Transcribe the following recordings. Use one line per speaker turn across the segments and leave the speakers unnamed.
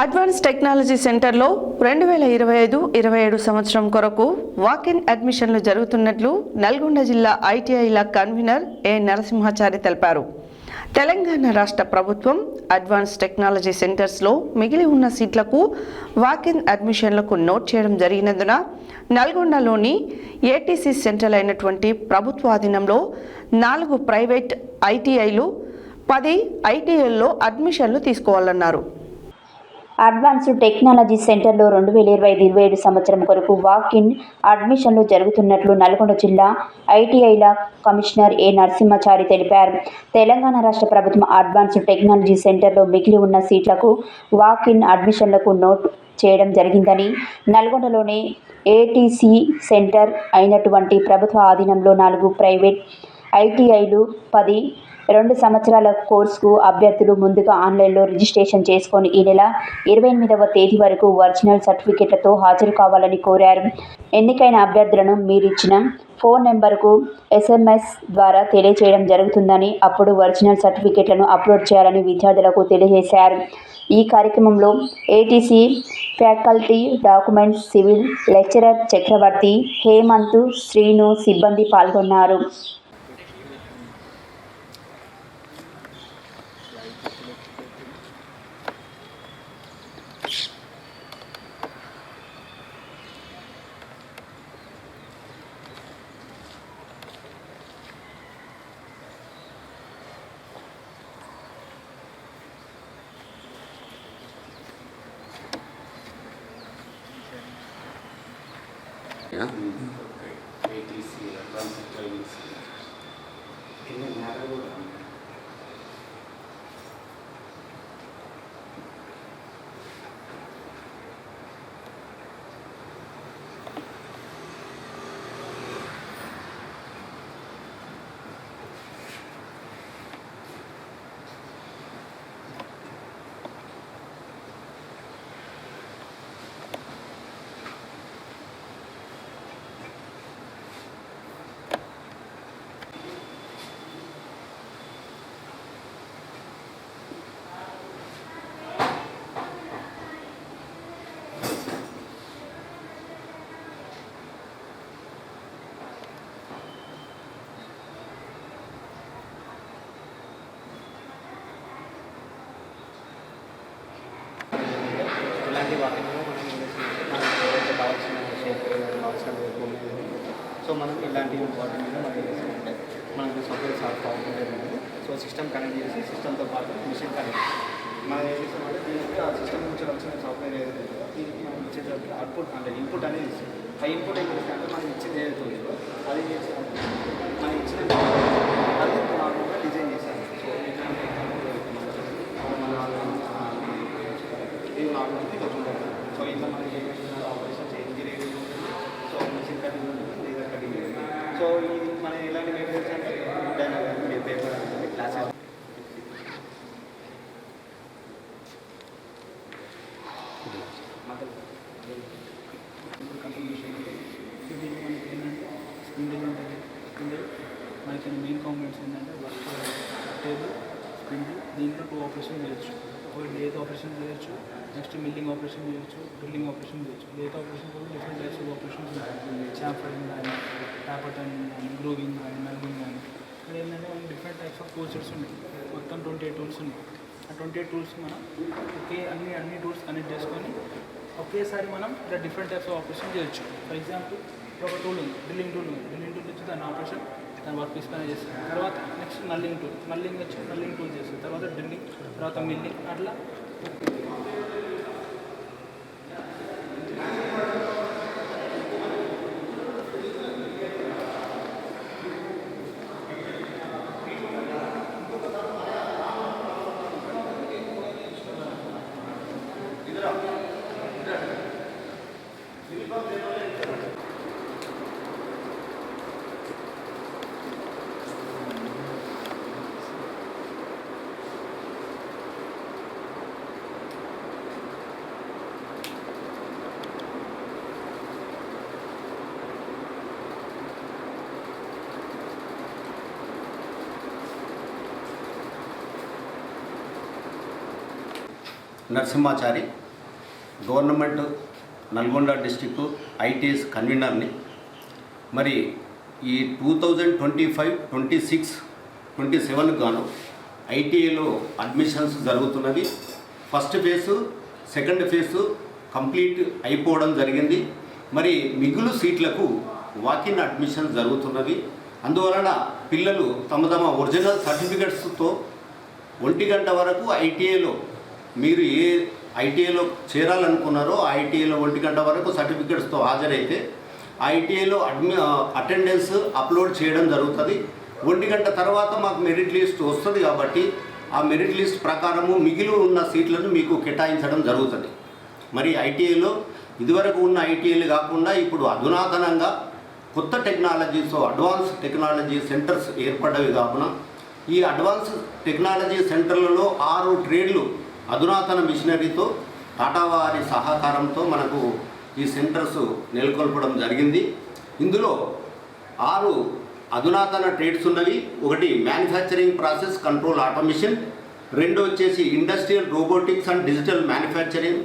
Advance technology సెంటర్లో రెండు వేల ఇరవై ఐదు ఇరవై ఏడు సంవత్సరం కొరకు వాకిన్ అడ్మిషన్లు జరుగుతున్నట్లు నల్గొండ జిల్లా ఐటీఐల కన్వీనర్ ఏ నరసింహాచారి తెలిపారు. తెలంగాణ రాష్ట్ర ప్రభుత్వం అడ్వాన్స్ టెక్నాలజీ సెంటర్స్లో మిగిలి ఉన్న సీట్లకు వాకిన్ అడ్మిషన్లకు నోట్ చేయడం జరిగినందున నల్గొండలోని ఏటీసీ సెంటర్ అయినటువంటి ప్రభుత్వ ఆధీనంలో నాలుగు ప్రైవేట్ ఐటీఐలు పది ఐటీఐల్లో అడ్మిషన్లు తీసుకోవాలన్నారు.
అడ్వాన్స్డ్ టెక్నాలజీ సెంటర్లో రెండు వేల ఇరవై ఐదు ఇరవై ఏడు సంవత్సరం కొరకు వాక్ ఇన్ అడ్మిషన్లు జరుగుతున్నట్లు నల్గొండ జిల్లా ఐటీఐల కమిషనర్ ఏ నరసింహాచారి తెలిపారు. తెలంగాణ రాష్ట్ర ప్రభుత్వం అడ్వాన్స్డ్ టెక్నాలజీ సెంటర్లో మిగిలి ఉన్న సీట్లకు వాక్ ఇన్ అడ్మిషన్లకు నోట్ చేయడం జరిగిందని నల్గొండలోని ఏటీసీ సెంటర్ అయినటువంటి ప్రభుత్వ ఆధీనంలో నాలుగు ప్రైవేట్ ఐటీఐలు పది రెండు సంవత్సరాల కోర్సుకు అభ్యర్థులు ముందుగా ఆన్లైన్లో రిజిస్ట్రేషన్ చేసుకొని ఈ నెల ఇరవై ఎనిమిదవ తేదీ వరకు ఒరిజినల్ సర్టిఫికెట్లతో హాజరు కావాలని కోరారు. ఎన్నికైన అభ్యర్థులను మీరిచ్చిన ఫోన్ నెంబర్కు ఎస్ఎంఎస్ ద్వారా తెలియజేయడం జరుగుతుందని అప్పుడు ఒరిజినల్ సర్టిఫికెట్లను అప్లోడ్ చేయాలని విద్యార్థులకు తెలియజేశారు. ఈ కార్యక్రమంలో ATC faculty documents civil lecturer Chakravarthi Hemanth Srinu సిబ్బంది పాల్గొన్నారు.
Yeah.
ఏటీసీ అడ్వాన్స్ ట్రైనింగ్స్ ఇలాంటి వాటిల్లో మనం మనకి ఏదైతే కావాల్సిన షేప్ కావాల్సిన సో మనం ఇలాంటి వాటి మీద మనం ఏం చేస్తామంటే మనకి సాఫ్ట్వేర్ సాఫ్ట్వేర్ ఉంటుంది. సో సిస్టమ్ కనెక్ట్ చేసి సిస్టమ్తో పాటు మిషన్ కనెక్ట్ మనం ఏం చేస్తామంటే దీనికి ఆ సిస్టమ్ నుంచి వచ్చిన సాఫ్ట్వేర్ ఏదైతే దీనికి మనం ఇచ్చేటప్పుడు అవుట్పుట్ అంటే ఇన్పుట్ అనేది ఇస్తుంది ఆ ఇన్పుట్ ఏం చేస్తే అంటే మనం ఇచ్చేది ఏదైతే అది చేస్తాం చేస్తామంటే మనం ఇచ్చిన అది నార్మల్గా డిజైన్ చేస్తాం సో ఇట్లాంటి ఇది నార్మల్ ఇది కొంచెం సో ఇట్లా మనకి operation engineering so machine cutting laser cutting so ఇది మనం ఎలాంటి మెటీరియల్స్ అంటే పేపర్ అనేది క్లాసెస్
మనకి ఏంటంటే స్పిండిల్ ఉంటుంది మనకి మెయిన్ కాంపోనెంట్స్ ఏంటంటే వర్క్ టేబుల్ స్పిండిల్ దీంట్లో టూ ఆపరేషన్ చేయొచ్చు ఒకటి లేత్ ఆపరేషన్ చేయొచ్చు నెక్స్ట్ మిల్లింగ్ ఆపరేషన్ చేయొచ్చు డ్రిల్లింగ్ ఆపరేషన్ చేయొచ్చు. లేత్ ఆపరేషన్ కూడా డిఫరెంట్ టైప్స్ ఆఫ్ ఆపరేషన్స్ ఉంటాయి. చాంఫరింగ్ కానీ టాపటన్ కానీ గ్రూవింగ్ కానీ మెల్వింగ్ కానీ. ఇక్కడ ఏంటంటే మనకి డిఫరెంట్ టైప్స్ ఆఫ్ టూల్స్ ఉన్నాయి. మొత్తం ట్వంటీ ఎయిట్ టూల్స్ ఉన్నాయి. ఆ ట్వంటీ ఎయిట్ టూల్స్ మనం ఒకే అన్ని అన్ని టూల్స్ కనెక్ట్ చేసుకొని ఒకేసారి మనం ఇక్కడ డిఫరెంట్ టైప్స్ ఆఫ్ ఆపరేషన్ చేయొచ్చు. ఫర్ ఎగ్జాంపుల్ ఒక టూల్ ఉంది. డ్రిల్లింగ్ టూల్ ఉంది. డ్రిల్లింగ్ టూల్ వచ్చి దాని ఆపరేషన్ దాని వర్క్ పీస్ పైన చేస్తాం తర్వాత నెక్స్ట్ నల్లింగ్ టూల్ నల్లింగ్ వచ్చి నల్లింగ్ టూల్ చేస్తాం తర్వాత డ్రిల్లింగ్ తర్వాత మిల్లింగ్ అట్లా
Narasimhachari government Nalgonda district ITS కన్వీనర్ని. మరి ఈ two thousand twenty five twenty six twenty సెవెన్కి గాను ఐటీఐలో అడ్మిషన్స్ జరుగుతున్నది first phase second phase complete అయిపోవడం జరిగింది. మరి మిగులు సీట్లకు వాకిన్ అడ్మిషన్ జరుగుతున్నది. అందువలన పిల్లలు తమ తమ ఒరిజినల్ సర్టిఫికెట్స్తో ఒంటి గంట వరకు ఐటీఐలో మీరు ఏ ఐటీఐలో చేరాలనుకున్నారో ఐటీఐలో ఒంటి గంట వరకు సర్టిఫికెట్స్తో హాజరైతే ఐటీఐలో అడ్మి అటెండెన్స్ అప్లోడ్ చేయడం జరుగుతుంది. ఒంటి గంట తర్వాత మాకు మెరిట్ లిస్ట్ వస్తుంది కాబట్టి ఆ మెరిట్ లిస్ట్ ప్రకారము మిగిలి ఉన్న సీట్లను మీకు కేటాయించడం జరుగుతుంది. మరి ఐటీఐలో ఇదివరకు ఉన్న ఐటీఐలు కాకుండా ఇప్పుడు అధునాతనంగా కొత్త టెక్నాలజీస్తో అడ్వాన్స్ టెక్నాలజీ సెంటర్స్ ఏర్పడ్డవి కాకుండా ఈ అడ్వాన్స్ టెక్నాలజీ సెంటర్లలో ఆరు ట్రేడ్లు అధునాతన మిషనరీతో టాటా వారి సహకారంతో మనకు ఈ సెంటర్స్ నెలకొల్పడం జరిగింది. ఇందులో ఆరు అధునాతన ట్రేడ్స్ ఉన్నవి. ఒకటి మ్యానుఫ్యాక్చరింగ్ ప్రాసెస్ కంట్రోల్ ఆటోమేషన్. రెండు వచ్చేసి industrial robotics and digital manufacturing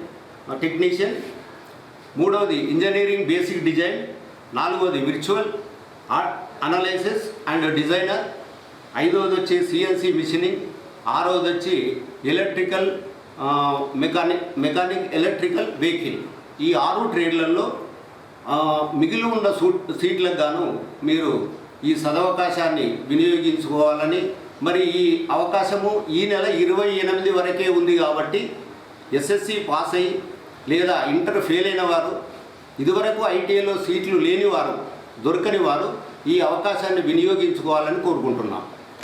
technician. మూడవది ఇంజనీరింగ్ బేసిక్ డిజైన్. నాలుగవది virtual art analysis and designer. ఐదవది వచ్చి సిఎన్సి మిషనింగ్. ఆరవది వచ్చి electrical mechanic mechanic electrical vehicle. ఈ ఆరు ట్రేడ్లలో మిగిలి ఉన్న సూట్ సీట్లకు గాను మీరు ఈ సదవకాశాన్ని వినియోగించుకోవాలని మరి ఈ అవకాశము ఈ నెల ఇరవై ఎనిమిది వరకే ఉంది కాబట్టి ఎస్ఎస్సి పాస్ అయ్యి లేదా ఇంటర్ ఫెయిల్ అయిన వారు ఇదివరకు ఐటీఐలో సీట్లు లేనివారు దొరకని వారు ఈ అవకాశాన్ని వినియోగించుకోవాలని కోరుకుంటున్నాం.